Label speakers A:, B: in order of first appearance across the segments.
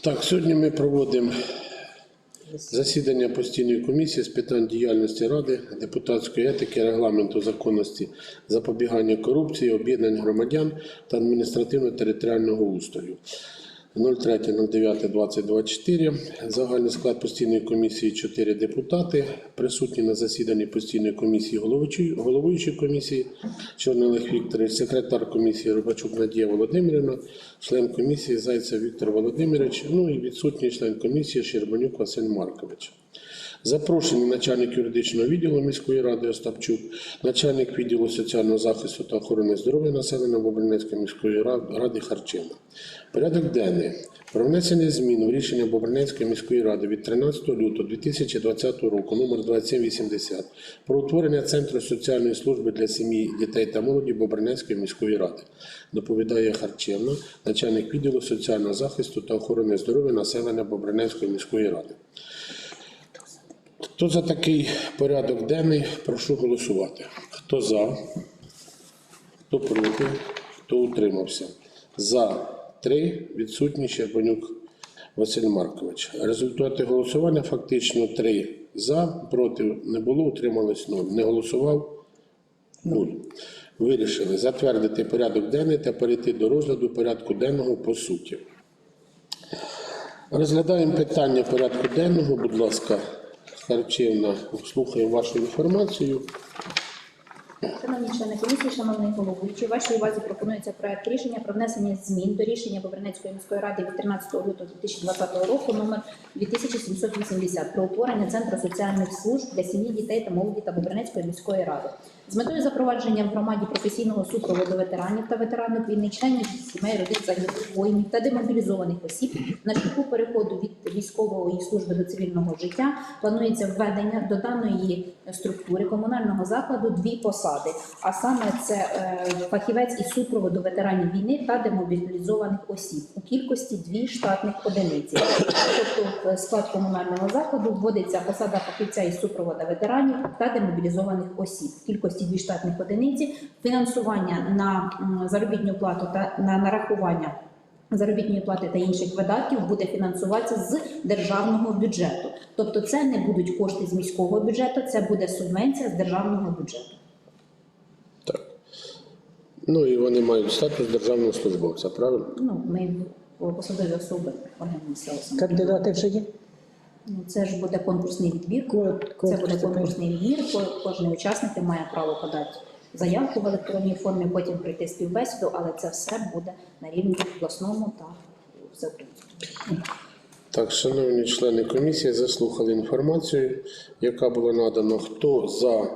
A: Так, сьогодні ми проводимо засідання постійної комісії з питань діяльності Ради, депутатської етики, регламенту законності, запобігання корупції, об'єднань громадян та адміністративно-територіального устрою. 03.09.2024. Загальний склад постійної комісії 4 депутати. Присутні на засіданні постійної комісії головуючої комісії Чорний Олег секретар комісії Рубачук Надія Володимирівна, член комісії Зайцев Віктор Володимирович, ну і відсутній член комісії Щербанюк Василь Маркович. Запрошені начальник юридичного відділу міської ради Остапчук, начальник відділу соціального захисту та охорони здоров'я населення Бобринецької міської ради Харчина. Порядок денний. Про внесення змін в рішення Бобринецької міської ради від 13 лютого 2020 року номер 2780 про утворення Центру соціальної служби для сім'ї, дітей та молоді Бобринецької міської ради. Доповідає Харчевна, начальник відділу соціального захисту та охорони здоров'я населення Бобринецької міської ради. Хто за такий порядок денний, прошу голосувати. Хто за, хто проти, хто утримався. За три відсутні Щербанюк Василь Маркович. Результати голосування фактично три за, проти не було, утрималось нуль. Не голосував нуль. Вирішили затвердити порядок денний та перейти до розгляду порядку денного по суті. Розглядаємо питання порядку денного. Будь ласка, Харчівна, слухаємо вашу інформацію.
B: Шановні члени комісії, шановний головуючий, вашій увазі пропонується проект рішення про внесення змін до рішення Бобринецької міської ради від 13 лютого 2020 року номер 2780 про утворення Центру соціальних служб для сім'ї, дітей та молоді та Бобринецької міської ради. З метою запровадження в громаді професійного супроводу ветеранів та ветеранів війни, членів сімей, родин загиблих воїнів та демобілізованих осіб на шляху переходу від військової служби до цивільного життя планується введення до даної структури комунального закладу дві посади, а саме це е, фахівець із супроводу ветеранів війни та демобілізованих осіб у кількості дві штатних одиниці. Тобто в склад комунального закладу вводиться посада фахівця із супроводу ветеранів та демобілізованих осіб в кількості дві штатних одиниці, фінансування на заробітну плату та на нарахування заробітної плати та інших видатків буде фінансуватися з державного бюджету. Тобто це не будуть кошти з міського бюджету, це буде субвенція з державного бюджету.
A: Так. Ну і вони мають статус державного службовця, правильно?
B: Ну, ми посадові особи органів місцевого самоврядування.
C: Кандидати вже є?
B: Ну, Це ж буде конкурсний відбір. Це буде конкурсний відбір. Ко- Кожен учасник має право подати заявку в електронній формі, потім прийти співбесіду, але це все буде на рівні обласному та всеукраїнському.
A: Так, шановні члени комісії, заслухали інформацію, яка була надана. Хто за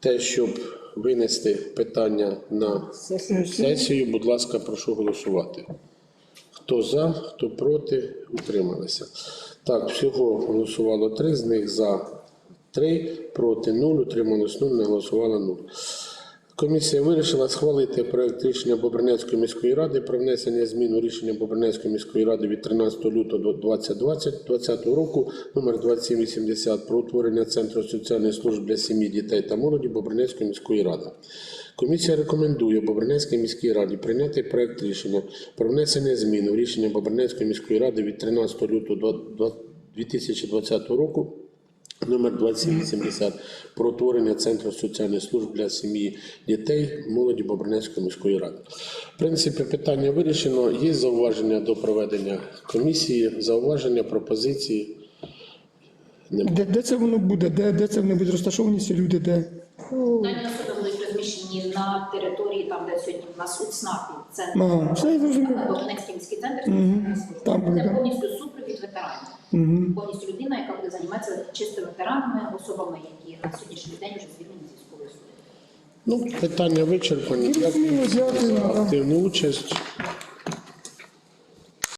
A: те, щоб винести питання на сесію, будь ласка, прошу голосувати. Хто за, хто проти, утрималися. Так, всього голосувало три, з них за три, проти нуль, утрималось нуль, не голосувало нуль. Комісія вирішила схвалити проект рішення Бобринецької міської ради про внесення змін у рішення Бобринецької міської ради від 13 лютого 2020 року номер 2780 про утворення Центру соціальної служби для сім'ї, дітей та молоді Бобринецької міської ради. Комісія рекомендує Бобринецькій міській раді прийняти проект рішення про внесення змін у рішення Бобринецької міської ради від 13 лютого 2020 року Номер 2780 про утворення Центру соціальних служб для сім'ї, дітей, молоді Бобринецької міської ради. В принципі, питання вирішено. Є зауваження до проведення комісії, зауваження, пропозиції.
D: Де, де це воно буде? Де, де це вони будуть розташовані ці люди? Де?
B: Дані особи будуть розміщені на території, там, де сьогодні у нас у ЦНАПі, це
D: Ага, все я зрозумів.
B: Богданецький міський центр
D: Мгм. Там буде,
B: Це
D: да.
B: повністю супровід ветеранів.
D: Угу.
B: Повністю людина, яка буде займатися чисто ветеранами, особами, які на сьогоднішній день вже звільнені з військової служби.
A: Ну, питання вичерпані. Дякую, за активну участь.